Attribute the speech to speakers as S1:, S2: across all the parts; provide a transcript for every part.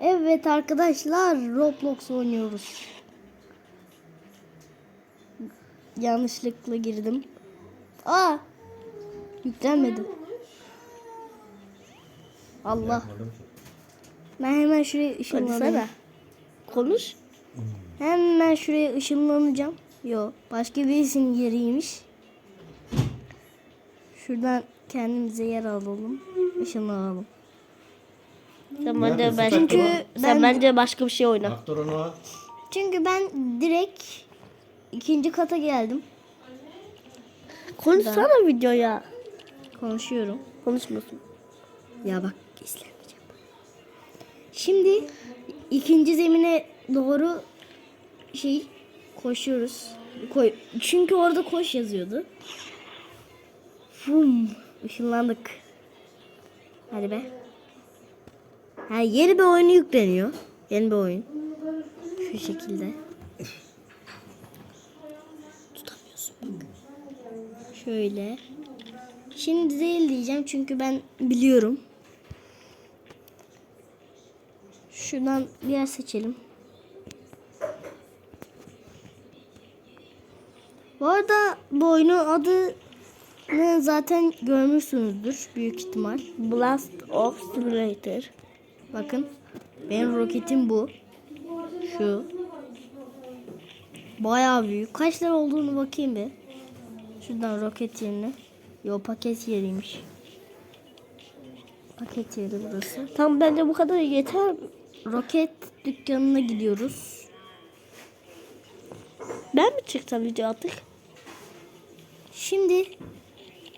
S1: Evet arkadaşlar Roblox oynuyoruz. Yanlışlıkla girdim. Aa! Yüklenmedi. Allah. Ben hemen şuraya ışınlanayım.
S2: Konuş.
S1: Hemen şuraya ışınlanacağım. Yo, başka birisinin yeriymiş. Şuradan kendimize yer alalım. Işınlanalım.
S2: Sen bence
S3: Neredesin?
S2: başka,
S1: Çünkü ben-
S2: sen bence başka bir şey oyna.
S3: Aktör onu
S1: Çünkü ben direkt ikinci kata geldim.
S2: Konuşsana videoya.
S1: Konuşuyorum.
S2: Konuşmuyorsun.
S1: Ya bak izlemeyeceğim. Şimdi ikinci zemine doğru şey koşuyoruz. Koy. Çünkü orada koş yazıyordu. Fum. Işınlandık. Hadi be. Ha, yeni bir oyunu yükleniyor. Yeni bir oyun. Şu şekilde. Tutamıyorsun bak. Şöyle. Şimdi değil diyeceğim çünkü ben biliyorum. Şuradan bir yer seçelim. Bu arada bu oyunun adını zaten görmüşsünüzdür büyük ihtimal.
S2: Blast of Simulator.
S1: Bakın benim roketim bu. Şu. Bayağı büyük. Kaç lira olduğunu bakayım bir. Şuradan roket yerine. Yo paket yeriymiş. Paket yeri burası.
S2: Tam bence bu kadar yeter.
S1: Roket dükkanına gidiyoruz.
S2: Ben mi çıksam video artık?
S1: Şimdi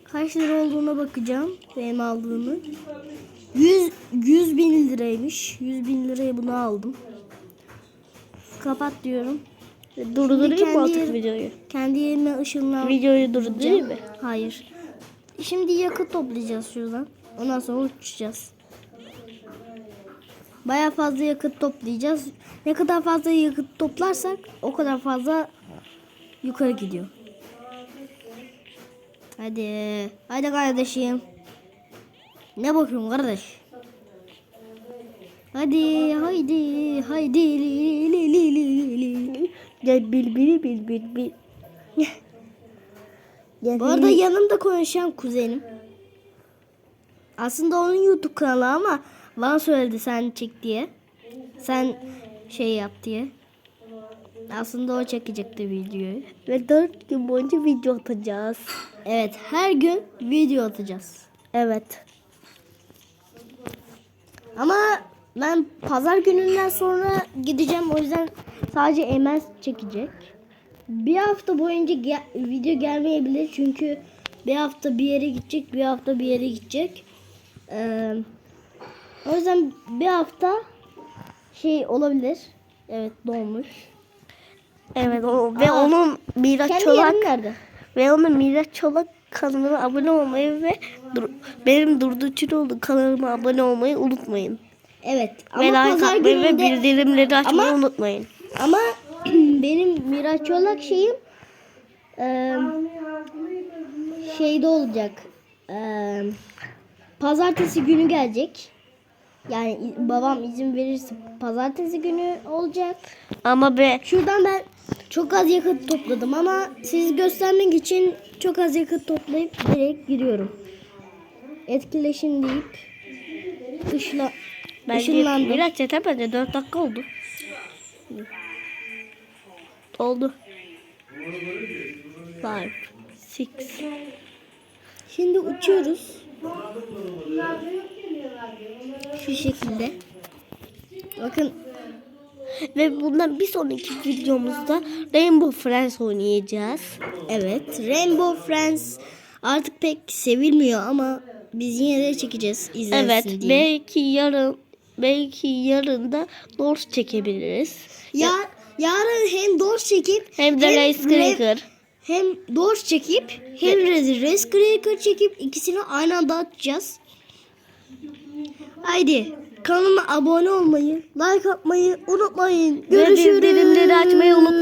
S1: kaç lira olduğuna bakacağım. Benim aldığımı. 100, 100 bin liraymış. 100 bin liraya bunu aldım. Kapat diyorum.
S2: Durdurayım
S1: kendi
S2: mı artık videoyu?
S1: Kendi yerime ışınlan.
S2: Videoyu durdurayım mı?
S1: Hayır. Şimdi yakıt toplayacağız şuradan. Ondan sonra uçacağız. Baya fazla yakıt toplayacağız. Ne kadar fazla yakıt toplarsak o kadar fazla yukarı gidiyor. Hadi. Hadi kardeşim. Ne bakıyorsun kardeş? Hadi haydi haydi li li li li li.
S2: Gel bil bil bil bil bil.
S1: Bu arada yanımda konuşan kuzenim. Aslında onun YouTube kanalı ama bana söyledi sen çek diye. Sen şey yap diye. Aslında o çekecekti videoyu.
S2: Ve 4 gün boyunca video atacağız.
S1: Evet her gün video atacağız.
S2: Evet.
S1: Ama ben pazar gününden sonra gideceğim o yüzden sadece Emel çekecek. Bir hafta boyunca ge- video gelmeyebilir çünkü bir hafta bir yere gidecek, bir hafta bir yere gidecek. Ee, o yüzden bir hafta şey olabilir. Evet dolmuş.
S2: Evet o, ve
S1: Aa,
S2: onun Miraç
S1: Kendi
S2: Çolak
S1: yerin nerede?
S2: ve onun Miraç Çolak kanalına abone olmayı ve dur, benim Durdu Çinoğlu kanalıma abone olmayı unutmayın.
S1: Evet ama
S2: ve like atmayı ve
S1: gününde
S2: bildirimleri açmayı
S1: Ama-
S2: unutmayın.
S1: ama benim Miraç Çolak şeyim eee, şeyde olacak. Eee, pazartesi günü gelecek. Yani babam izin verirse pazartesi günü olacak.
S2: Ama be
S1: Şuradan ben çok az yakıt topladım ama sizi göstermek için çok az yakıt toplayıp direkt giriyorum. Etkileşim deyip ışla,
S2: bence
S1: ışınlandım.
S2: Miraç yeter bence 4 dakika oldu. Oldu. Five, six.
S1: Şimdi uçuyoruz. Şu şekilde. Bakın
S2: Ve bundan bir sonraki videomuzda Rainbow Friends oynayacağız.
S1: evet Rainbow Friends artık pek sevilmiyor ama biz yine de çekeceğiz izlensin
S2: Evet,
S1: diye.
S2: belki yarın belki yarın da North çekebiliriz.
S1: Ya yarın hem Doors çekip
S2: Hem de Race
S1: Ra-
S2: Cracker.
S1: hem Doors çekip hem Race Race Cracker çekip ikisini aynı anda atacağız. Haydi kanalıma abone olmayı, like atmayı unutmayın.
S2: Ve
S1: Görüşürüz.
S2: bildirimleri açmayı unutmayın.